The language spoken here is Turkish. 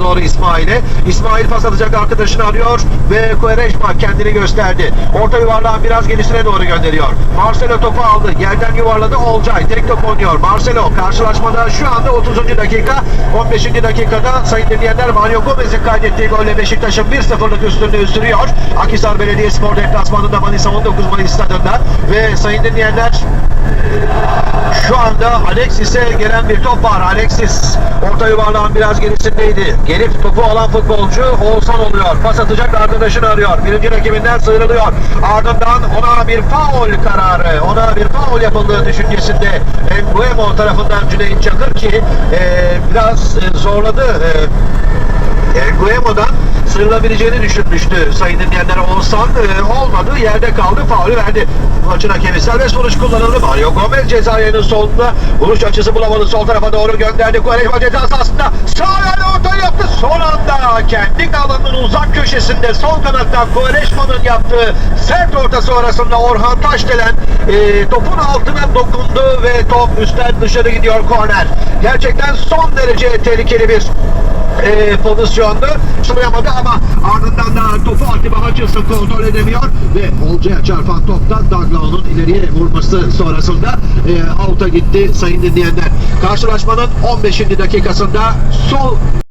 doğru İsmail'e. İsmail pas atacak arkadaşını arıyor ve Quaresma kendini gösterdi. Orta yuvarlağın biraz gerisine doğru gönderiyor. Marcelo topu aldı. Yerden yuvarladı Olcay. Tek top oynuyor. Marcelo karşılaşmada şu anda 30. dakika. 15. dakikada sayın dinleyenler Mario Gomez'in kaydettiği golle Beşiktaş'ın 1-0'lık üstünlüğü sürüyor. Akhisar Belediyespor deplasmanında Manisa 19 Mayıs stadında ve sayın dinleyenler şu anda Alexis'e gelen bir top var. Alexis orta yuvarlağın biraz gerisindeydi. Gelip topu alan futbolcu Oğuzhan oluyor. Pas atacak arkadaşını arıyor. Birinci rakibinden sıyrılıyor. Ardından ona bir faul kararı, ona bir faul yapıldığı düşüncesinde Nguemo tarafından Cüneyt Çakır ki e, biraz e, zorladı. E, Nguemo'dan sıyrılabileceğini düşünmüştü sayın dinleyenler. Oğuzhan e, olmadı. Yerde kaldı. Faulü verdi. Maçın hakemi serbest vuruş kullanıldı. Mario Gomez ceza yerinin solunda. Vuruş açısı bulamadı. Sol tarafa doğru gönderdi. Quaresma ceza sahasında. Sağ ayağıyla orta yaptı. Son anda kendi alanının uzak köşesinde sol kanattan Quaresma'nın yaptığı sert orta sonrasında Orhan Taşdelen e, topun altına dokundu ve top üstten dışarı gidiyor korner. Gerçekten son derece tehlikeli bir e, pozisyondu. Sınayamadı ama ardından da topu Atiba Hutchinson kontrol edemiyor ve Olcay'a çarpan topta Daglao'nun ileriye vurması sonrasında e, out'a gitti sayın dinleyenler. Karşılaşmanın 15. dakikasında sol